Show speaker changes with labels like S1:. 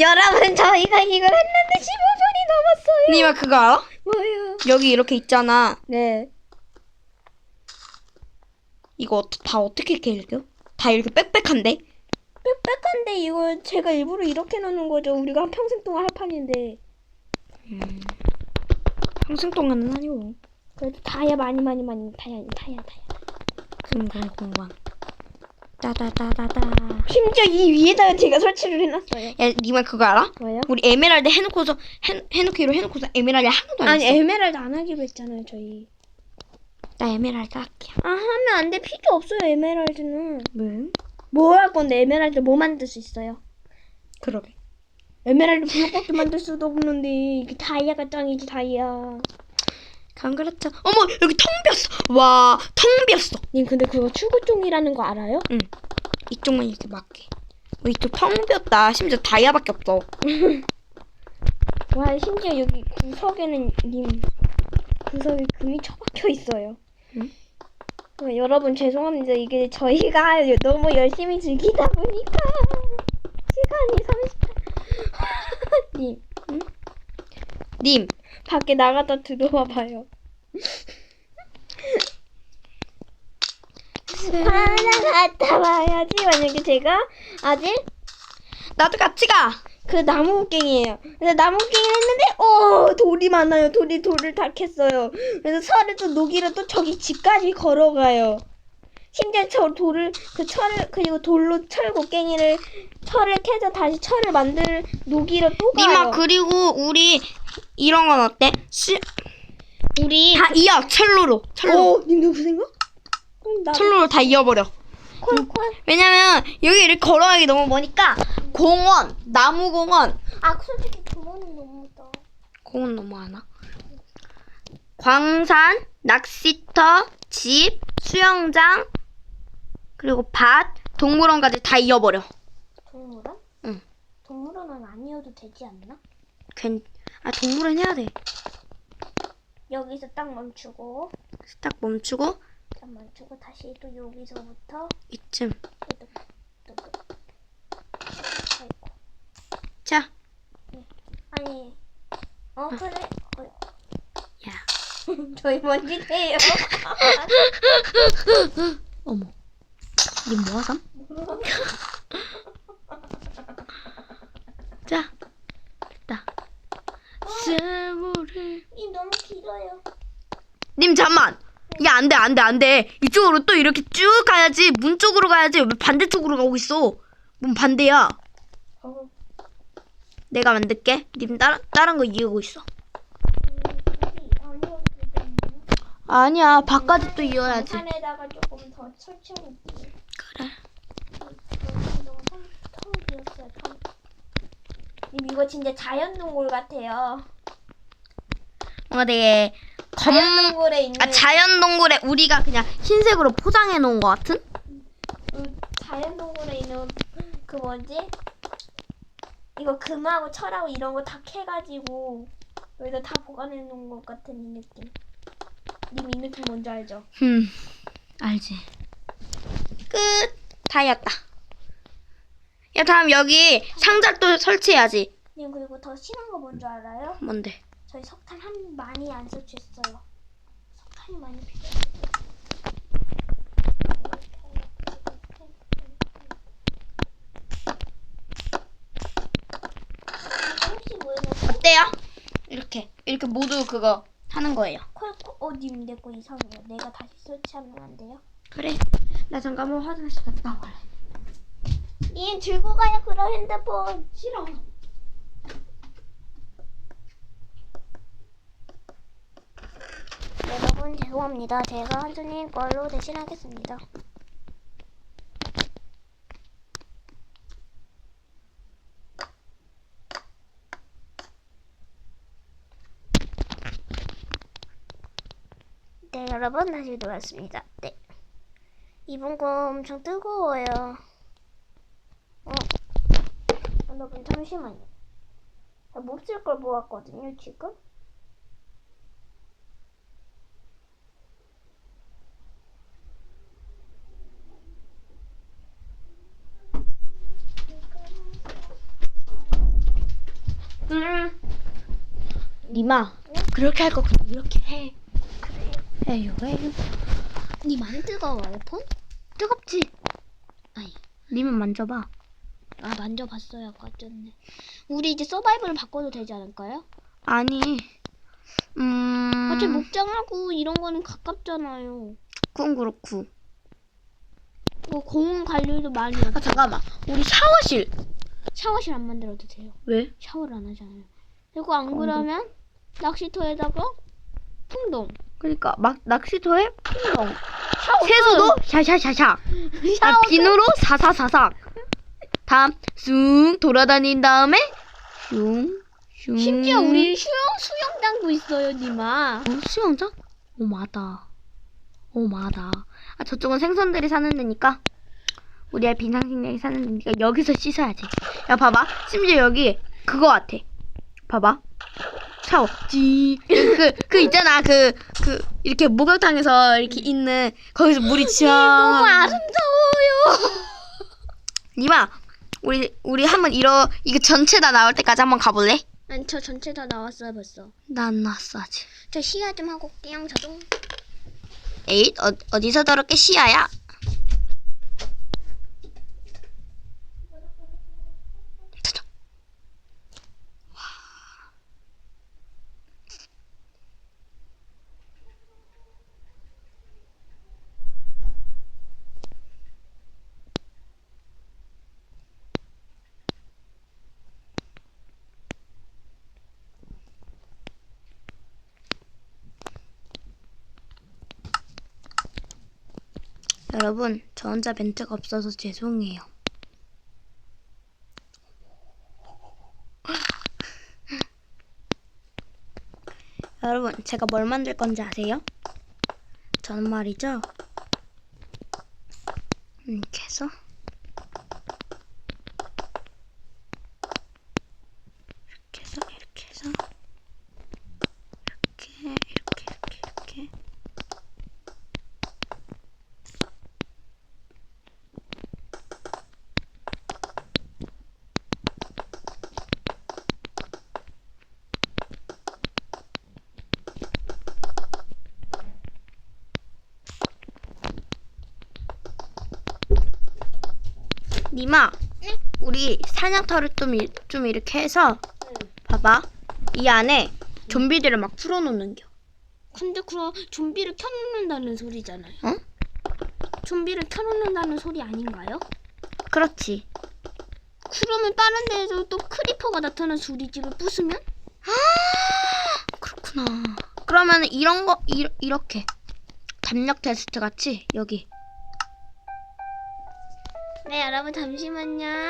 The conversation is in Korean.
S1: 여러분 저희가 이걸 했는데 15분이 넘었어요.
S2: 님아 그거 알아?
S1: 뭐요?
S2: 여기 이렇게 있잖아.
S1: 네.
S2: 이거 어- 다 어떻게 이렇게 읽어? 다 이렇게 빽빽한데?
S1: 빽빽한데 이거 제가 일부러 이렇게 놓는 거죠. 우리가 한 평생 동안 할 판인데.
S2: 평생 동안은 아니고.
S1: 그래도 다이아 많이 많이 많이 다이아 다이아 다이아.
S2: 금금 공방. 따다다다다.
S1: 심지어 이 위에다가 제가 설치를 해놨어요.
S2: 야, 님아 그거 알아?
S1: 뭐요?
S2: 우리 에메랄드 해놓고서 해, 해놓기로 해놓고서 에메랄드 하나도 안
S1: 아니
S2: 했어.
S1: 에메랄드 안 하기로 했잖아요 저희.
S2: 나 에메랄드 할게.
S1: 아 하면 안 돼. 필요 없어요 에메랄드는.
S2: 왜?
S1: 뭐 할 건데 에메랄드 뭐 만들 수 있어요?
S2: 그러게.
S1: 에메랄드 블록밖에 만들 수도 없는데 이게 다이아가 짱이지 다이아.
S2: 안 그렇죠. 어머 여기 텅 비었어. 와, 텅 비었어.
S1: 님 근데 그거 출구종이라는 거 알아요?
S2: 응. 이쪽만 이렇게 맞게. 어, 이쪽 텅 비었다. 심지어 다이아밖에 없어.
S1: 와 심지어 여기 구석에는 님 구석에 금이 처박혀 있어요.
S2: 응?
S1: 어, 여러분 죄송합니다. 이게 저희가 너무 열심히 즐기다 보니까 시간이 38. 님
S2: 님,
S1: 밖에 나갔다 들어와 봐요. 하나 갔다 와야지. 만약에 제가 아직
S2: 나도 같이 가.
S1: 그 나무갱이에요. 그래서 나무갱이 했는데 어 돌이 많아요. 돌이 돌을 다 캤어요. 그래서 철을 또 녹이러 또 저기 집까지 걸어가요. 심지어 저 돌을 그 철을 그리고 돌로 철 곡괭이를 철을 캐서 다시 철을 만들 녹이러 또 가요.
S2: 님아 그리고 우리 이런 건 어때? 시,
S1: 우리
S2: 다 이어 철로로. 철로.
S1: 어, 님도 그 생각? 그럼 나
S2: 철로로 다 이어버려.
S1: 콜콜.
S2: 왜냐면 여기 이렇게 걸어가기 너무 머니까 공원, 나무 공원.
S1: 아 솔직히 그거는 너무다.
S2: 공원 너무 많아. 광산, 낚시터, 집, 수영장, 그리고 밭, 동물원까지 다 이어버려.
S1: 동물원?
S2: 응.
S1: 동물원은 아니어도 되지 않나?
S2: 괜, 아 동물원 해야 돼.
S1: 여기서 딱 멈추고
S2: 딱 멈추고
S1: 딱 멈추고 다시 또 여기서부터
S2: 이쯤. 자,
S1: 아니 어 그래 어,
S2: 야.
S1: 저희 먼지세요
S2: 어머. 니 뭐하삼?
S1: 길어요
S2: 님 잠만. 야, 안 돼, 안 돼, 안 돼. 이쪽으로 또 이렇게 쭉 가야지. 문 쪽으로 가야지. 왜 반대쪽으로 가고 있어? 문 반대야.
S1: 어,
S2: 내가 만들게. 님 다른, 다른 거 이으고 있어. 아니야, 밖까지 또 이어야지.
S1: 안에다가 조금 더 설치해볼게요
S2: 그래.
S1: 님, 이거 진짜 자연동굴 같아요
S2: 뭔가 되게 검,
S1: 자연동굴에 있는
S2: 아, 자연 동굴에 우리가 그냥 흰색으로 포장해 놓은 것 같은?
S1: 그 자연동굴에 있는 그 뭐지? 이거 금하고 철하고 이런 거 다 캐가지고 여기다 다 보관해 놓은 것 같은 이 느낌. 님 이 느낌 뭔지 알죠?
S2: 음, 알지. 끝. 다이었다. 야, 다음 여기 상자 또 설치해야지.
S1: 님 그리고 더 심한 거 뭔지 알아요?
S2: 뭔데?
S1: 저희 석탄 한 많이 안 설치했어요. 석탄이 많이 필요해요.
S2: 어때요? 이렇게 이렇게 모두 그거 하는 거예요.
S1: 콜콜 어, 님, 내거 이상해요. 내가 다시 설치하면 안 돼요?
S2: 그래. 나 잠깐만 화장실 갔다 와래.
S1: 님, 들고 가요, 그럼 핸드폰.
S2: 싫어.
S1: 여러분, 죄송합니다. 제가 한수님 걸로 대신하겠습니다. 네, 여러분, 다시 돌아왔습니다. 네. 이번 거 엄청 뜨거워요. 어, 여러분, 잠시만요. 못 쓸 걸 모았거든요, 지금.
S2: 니마 그렇게 할 거 그냥 이렇게 해. 해요 해요.
S1: 님안 뜨거워요 폰?
S2: 뜨겁지?
S1: 아니.
S2: 니만 만져봐.
S1: 아 만져봤어요 아까 전에. 우리 이제 서바이벌 바꿔도 되지 않을까요?
S2: 아니. 음.
S1: 어차피 목장하고 이런 거는 가깝잖아요.
S2: 그건 그렇고.
S1: 뭐 공원 갈 일도 많이
S2: 아
S1: 없고
S2: 잠깐만. 우리 샤워실.
S1: 샤워실 안 만들어도 돼요.
S2: 왜?
S1: 샤워를 안 하잖아요. 그리고 안 그러면 낚시터에다가 풍동.
S2: 그러니까 막 낚시터에 풍덩. 세수도 샤샤샤샥. 아,
S1: 샤워.
S2: 비누로 사사사삭. 다음 쑥 돌아다닌 다음에 슝 슝.
S1: 심지어 우리 수영 수영장도 있어요, 니마.
S2: 어, 수영장? 오 마다. 오 마다. 아 저쪽은 생선들이 사는 데니까 우리의 빈상식량이 사는 데니까 여기서 씻어야지. 야 봐봐. 심지어 여기 그거 같아. 봐봐. 샤워. 찌. 그, 그 있잖아. 그, 그, 이렇게 목욕탕에서 이렇게 있는, 거기서 물이 쫙.
S1: 너무 아름다워요.
S2: 니마, 우리, 우리 한번 이러, 이거 전체 다 나올 때까지 한번 가볼래?
S1: 아니 저 전체 다 나왔어요 벌써.
S2: 난 났어, 아직.
S1: 저 시야 좀 하고 올게요, 저도.
S2: 에잇, 어, 어디서 저렇게 시야야? 여러분, 저 혼자 멘트가 없어서 죄송해요. 여러분, 제가 뭘 만들 건지 아세요? 저는 말이죠. 이렇게 해서 이렇게 해서 이렇게 해서 이렇게 이렇게 이렇게 이렇게 니마, 우리 사냥터를 좀, 이- 좀 이렇게 해서 봐봐. 이 안에 좀비들을 막 풀어놓는겨.
S1: 근데 그럼 좀비를 켜놓는다는 소리잖아요.
S2: 어?
S1: 좀비를 켜놓는다는 소리 아닌가요?
S2: 그렇지.
S1: 그러면 다른 데에서 또 크리퍼가 나타나서 우리 집을 부수면?
S2: 그렇구나. 그러면 이런 거 이, 이렇게 담력 테스트 같이 여기
S1: 네 여러분 잠시만요.